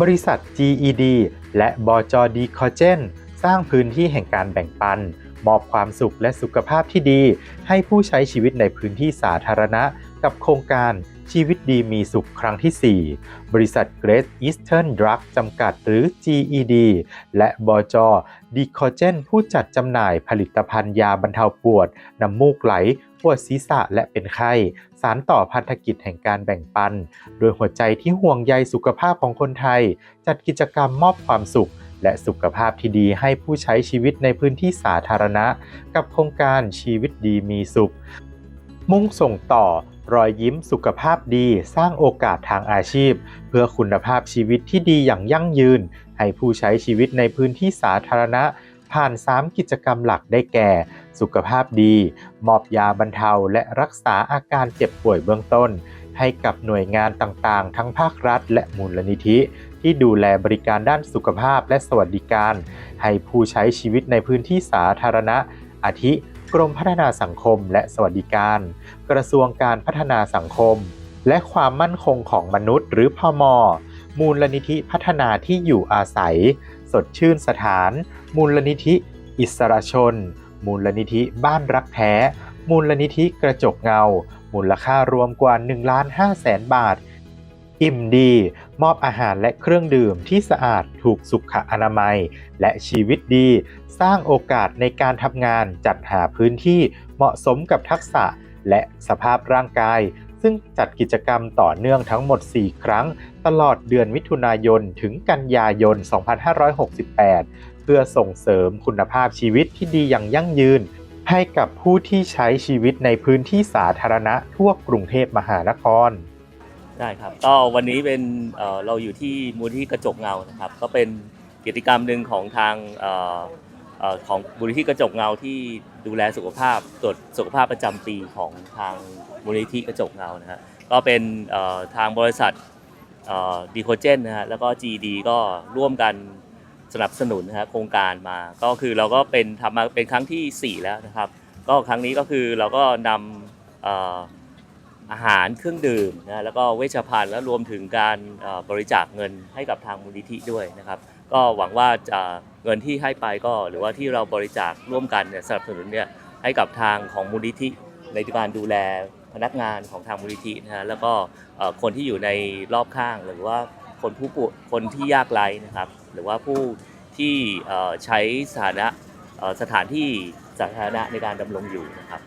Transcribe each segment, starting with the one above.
บริษัท GED และบจดีคอเจนสร้างพื้นที่แห่งการแบ่งปัน มอบความสุขและสุขภาพที่ดี ให้ผู้ใช้ชีวิตในพื้นที่สาธารณะ กับโครงการ ชีวิตดีมีสุขครั้งที่ 4 บริษัท Great Eastern Drug จำกัดหรือ GED และบจดีคอเจนผู้จัดจำหน่ายผลิตภัณฑ์ยาบรรเทาปวด น้ำมูกไหล ปวดศีรษะและเป็นไข้ สารต่อพันธกิจแห่งการแบ่งปัน โดยหัวใจที่ห่วงใยสุขภาพของคนไทย จัดกิจกรรมมอบความสุขและสุขภาพที่ดีให้ผู้ใช้ชีวิตในพื้นที่สาธารณะ กับโครงการชีวิตดีมีสุข มุ่งส่งต่อ รอยยิ้มสุขภาพดีสร้างโอกาสทางอาชีพ เพื่อคุณภาพชีวิตที่ดีอย่างยั่งยืน ให้ผู้ใช้ชีวิตในพื้นที่สาธารณะ ผ่าน 3 กิจกรรมหลักได้แก่ สุขภาพดี มอบยาบรรเทาและรักษาอาการเจ็บป่วยเบื้องต้น ให้กับหน่วยงานต่างๆ ทั้งภาครัฐ และมูลนิธิ ที่ดูแลบริการด้านสุขภาพและสวัสดิการ ให้ผู้ใช้ชีวิตในพื้นที่สาธารณะอาทิ กรมพัฒนาสังคมและสวัสดิการ กระทรวงการพัฒนาสังคม และความมั่นคงของมนุษย์ หรือพมมูลนิธิพัฒนาที่อยู่อาศัย สดชื่นสถาน มูลนิธิ อิสระชน มูลนิธิบ้านรักแท้ มูลนิธิกระจกเงา มูลค่ารวมกว่า1ล้าน5แสนบาท อิ่มดี มอบอาหารและเครื่องดื่มที่สะอาดถูกสุขอนามัย และชีวิตดี สร้างโอกาสในการทำงานจัดหาพื้นที่เหมาะสมกับทักษะและสภาพร่างกาย ซึ่งจัดกิจกรรมต่อเนื่องทั้งหมด 4 ครั้ง ตลอดเดือนมิถุนายน ถึงกันยายน 2568 เพื่อส่งเสริมคุณภาพชีวิตที่ดีอย่างยั่งยืน ให้กับผู้ที่ใช้ชีวิตในพื้นที่สาธารณะทั่วกรุงเทพมหานคร ได้ครับก็วันนี้เป็นเราอยู่ที่มูลที่กระจกเงานะครับ ก็เป็นกิจกรรมหนึ่งของทางของมูลที่กระจกเงาที่ดูแลสุขภาพตรวจสุขภาพประจำปีของทางมูลนิธิกระจกเงานะฮะก็เป็นทางบริษัทดีโคเจนนะฮะแล้วก็ GD ก็ร่วมกันสนับสนุนนะฮะโครงการมา ก็คือเราก็เป็นทำมาเป็นครั้งทีสี่4 แล้วนะครับ ก็ครั้งนี้ก็คือเราก็นำ อาหารเครื่องดื่มนะแล้วก็เวชภัณฑ์แล้วรวมถึงการบริจาคเงินให้กับทางมูลนิธิด้วยนะครับ ก็หวังว่าจะเงินที่ให้ไปก็หรือว่าที่เราบริจาคร่วมกันเนี่ยสนับสนุนเนี่ยให้กับทางของมูลนิธิในการดูแลพนักงานของทางมูลนิธินะฮะแล้วก็คนที่อยู่ในรอบข้างหรือว่าคนผู้ป่วยคนที่ยากไร้นะครับ หรือว่าผู้ที่ใช้สถานะสถานที่สาธารณะในการดำรงอยู่นะครับ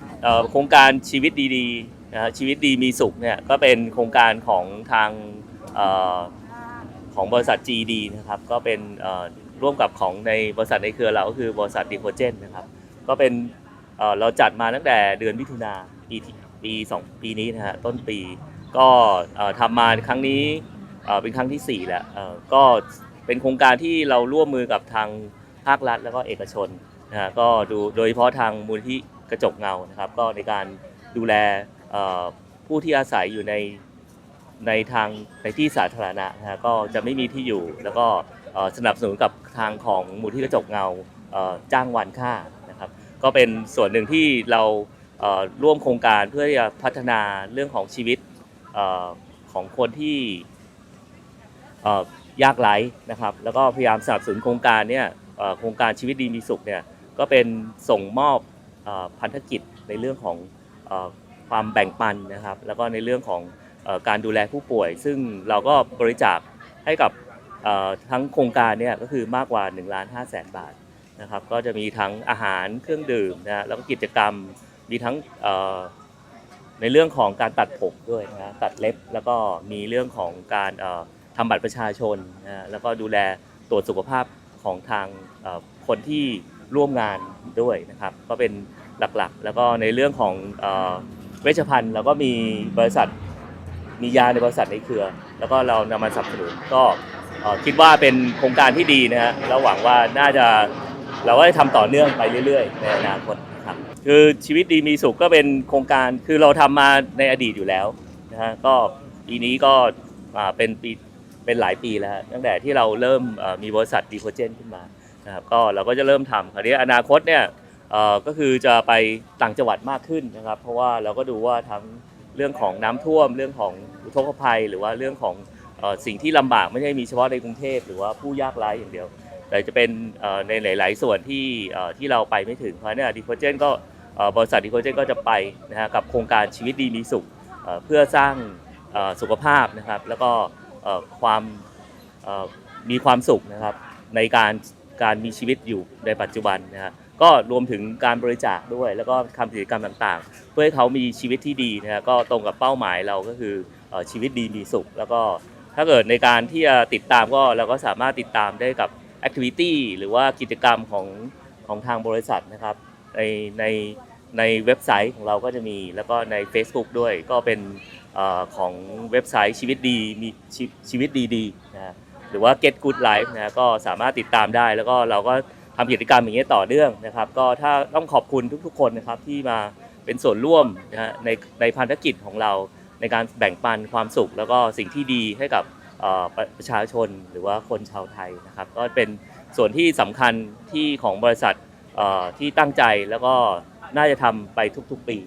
โครงการชีวิตดีๆ นะชีวิตดีมีสุขเนี่ยก็เป็นโครงการของทางออของบริษัท GD นะครับก็เป็นร่วมกับของในบริษัทในเครือเราก็คือบริษัทดีโคเจนนะครับก็เป็นเเราจัดมาตั้งแต่เดือนมิถุนาปีปีสองปีนี้นะฮะต้นปีก็ทำมาครั้งนี้เเป็นครั้งที่ 4 แล้วก็เป็นโครงการที่เราร่วมมือกับทางภาครัฐแล้วก็เอกชนนะฮะก็ดูโดยเฉพาะทางมูลที่กระจกเงานะครับ ก็ในการดูแล ผู้ที่อาศัยอยู่ในในทางในที่สาธารณะนะฮะก็จะไม่มีที่อยู่ แล้วก็สนับสนุนกับทางของมูลที่กระจกเงาจ้างวันค่านะครับ ก็เป็นส่วนหนึ่งที่เราร่วมโครงการเพื่อจะพัฒนาเรื่องของชีวิตของคนที่ยากไร้นะครับ แล้วก็พยายามสนับสนุนโครงการเนี่ยโครงการชีวิตดีมีสุขเนี่ยก็เป็นส่งมอบพันธกิจในเรื่องของ ความแบ่งปันนะครับ แล้วก็ในเรื่องของการดูแลผู้ป่วย ซึ่งเราก็บริจาคให้กับทั้งโครงการเนี่ยก็คือมากกว่า1ล้าน5แสนบาทนะครับ ก็จะมีทั้งอาหารเครื่องดื่มนะแล้วก็กิจกรรมมีทั้งในเรื่องของการตัดผมด้วยนะตัดเล็บแล้วก็มีเรื่องของการเอ่อทำบัตรประชาชนนะแล้วก็ดูแลตรวจสุขภาพของทางคนที่ร่วมงานด้วยนะครับ ก็เป็นหลักๆ แล้วก็ในเรื่องของ เวชภัณฑ์เราก็มีบริษัทมียาในบริษัทในเครือ แล้วก็เรานำมาสนับสนุนก็เอ่อคิดว่าเป็นโครงการที่ดีนะฮะแล้วหวังว่าน่าจะเราก็จะทำต่อเนื่องไปเรื่อยๆ ในอนาคตนะครับคือชีวิตดีมีสุขก็เป็นโครงการคือเราทำมาในอดีตอยู่แล้วนะฮะก็ปีนี้ก็อ่าเป็นปีเป็นหลายปีแล้วฮะตั้งแต่ที่เราเริ่มเอ่อมีบริษัทดีโคเจนขึ้นมานะครับก็เราก็จะเริ่มทำคราวนี้อนาคตเนี่ย ก็คือจะไปต่างจังหวัดมากขึ้นนะครับ เพราะว่าเราก็ดูว่าทั้งเรื่องของน้ำท่วม เรื่องของอุทกภัย หรือว่าเรื่องของสิ่งที่ลำบากไม่ใช่มีเฉพาะในกรุงเทพหรือว่าผู้ยากไร้อย่างเดียว แต่จะเป็นในหลาย ๆ ส่วนที่ที่เราไปไม่ถึงเพราะฉะนั้นดีโคเจนก็บริษัทดีโคเจนก็จะไปนะฮะกับโครงการชีวิตดีมีสุขเพื่อสร้างสุขภาพนะครับ แล้วก็ความมีความสุขนะครับในการการมีชีวิตอยู่ในปัจจุบันนะฮะ ก็รวมถึงการบริจาคด้วย แล้วก็ทำกิจกรรมต่างๆ เพื่อให้เขามีชีวิตที่ดีนะฮะก็ตรงกับเป้าหมายเราก็คือเอ่อชีวิตดีมีสุข แล้วก็ถ้าเกิดในการที่จะติดตามก็เราก็สามารถติดตามได้กับแอคทิวิตี้หรือว่ากิจกรรมของของทางบริษัทนะครับ ในในในเว็บไซต์ของเราก็จะมีแล้วก็ใน Facebook ด้วยก็เป็นเออของเว็บไซต์ชีวิตดีมีชีชีวิตดีๆนะฮะหรือว่า Get Good Life นะฮะก็สามารถติดตามได้แล้วก็เราก็ ทำกิจกรรมอย่างนี้ต่อเนื่องนะครับ ก็ถ้าต้องขอบคุณทุกๆ คนนะครับที่มาเป็นส่วนร่วมนะฮะในในภารกิจของเราในการแบ่งปันความสุข แล้วก็สิ่งที่ดีให้กับประชาชนหรือว่าคนชาวไทยนะครับ ก็เป็นส่วนที่สำคัญที่ของบริษัทที่ตั้งใจแล้วก็น่าจะทำไปทุกๆปี